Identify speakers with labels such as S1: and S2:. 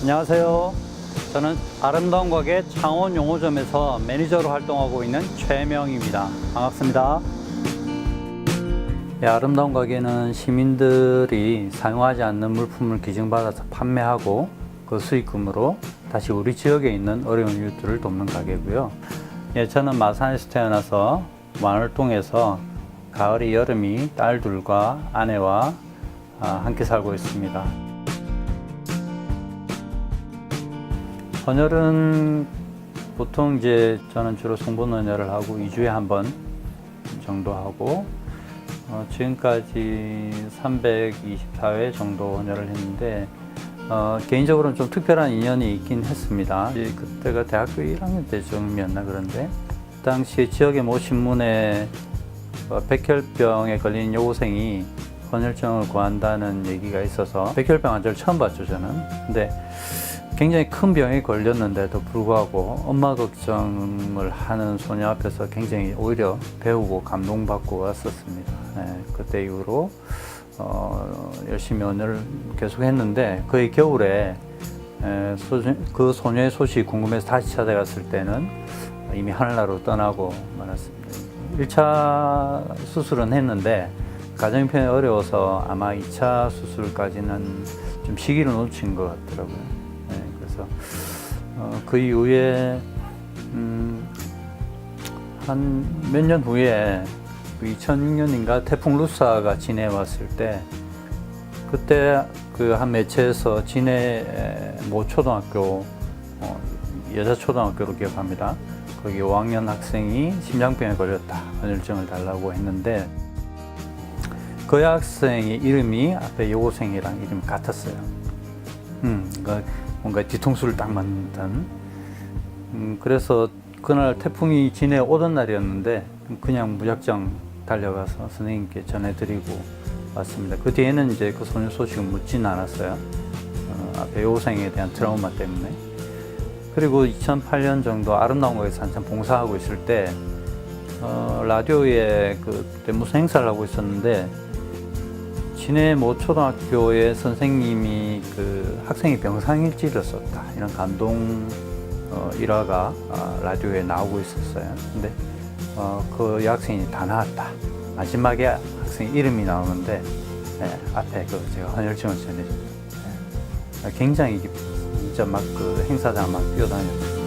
S1: 안녕하세요. 저는 아름다운 가게 창원 용호점에서 매니저로 활동하고 있는 최명입니다. 반갑습니다. 예, 아름다운 가게는 시민들이 사용하지 않는 물품을 기증받아서 판매하고 그 수익금으로 다시 우리 지역에 있는 어려운 이웃들을 돕는 가게고요. 예, 저는 마산에서 태어나서 마을동에서 가을이 여름이 딸들과 아내와 아, 함께 살고 있습니다. 헌혈은 보통 이제 저는 주로 성분 헌혈을 하고 2주에 한 번 정도 하고 어, 지금까지 324회 정도 헌혈을 했는데 어, 개인적으로는 좀 특별한 인연이 있긴 했습니다. 그때가 대학교 1학년 때쯤이었나 그런데 그 당시에 지역의 모 신문에 어, 백혈병에 걸린 여고생이 헌혈증을 구한다는 얘기가 있어서 백혈병 환자를 처음 봤죠 저는. 근데 굉장히 큰 병에 걸렸는데도 불구하고 엄마 걱정을 하는 소녀 앞에서 굉장히 오히려 배우고 감동받고 왔었습니다. 네, 그때 이후로 어, 열심히 언어를 계속 했는데 거의 겨울에 에, 소, 그 소녀의 소식이 궁금해서 다시 찾아갔을 때는 이미 하늘나라로 떠나고 말았습니다. 1차 수술은 했는데 가정편이 어려워서 아마 2차 수술까지는 좀 시기를 놓친 것 같더라고요. 어, 그 이후에 음, 한 몇 년 후에 2006년인가 태풍 루사가 진해 왔을 때 그때 그 한 매체에서 진해 모 초등학교 어, 여자 초등학교로 기억합니다. 거기 5학년 학생이 심장병에 걸렸다. 헌혈증을 달라고 했는데 그 학생의 이름이 앞에 여고생이랑 이름이 같았어요. 음, 그러니까 뭔가 뒤통수를 딱 맞는. 음, 그래서 그날 태풍이 진해 오던 날이었는데 그냥 무작정 달려가서 선생님께 전해드리고 왔습니다. 그 뒤에는 이제 그 소녀 소식은 묻진 않았어요. 어, 앞에 여고생에 대한 트라우마 때문에. 그리고 2008년 정도 아름다운 곳에서 한참 봉사하고 있을 때 어, 라디오에 그때 무슨 행사를 하고 있었는데 진해 모 초등학교의 선생님이 그 학생이 병상일지를 썼다 이런 감동 어, 일화가 아, 라디오에 나오고 있었어요. 근데 어, 그 여학생이 다 나왔다. 마지막에 학생 이름이 나오는데 예, 앞에 그 제가 헌혈증을 전해줬다. 예. 굉장히 기뻤어요. 진짜 막 그 행사장 막 뛰어다녔어요.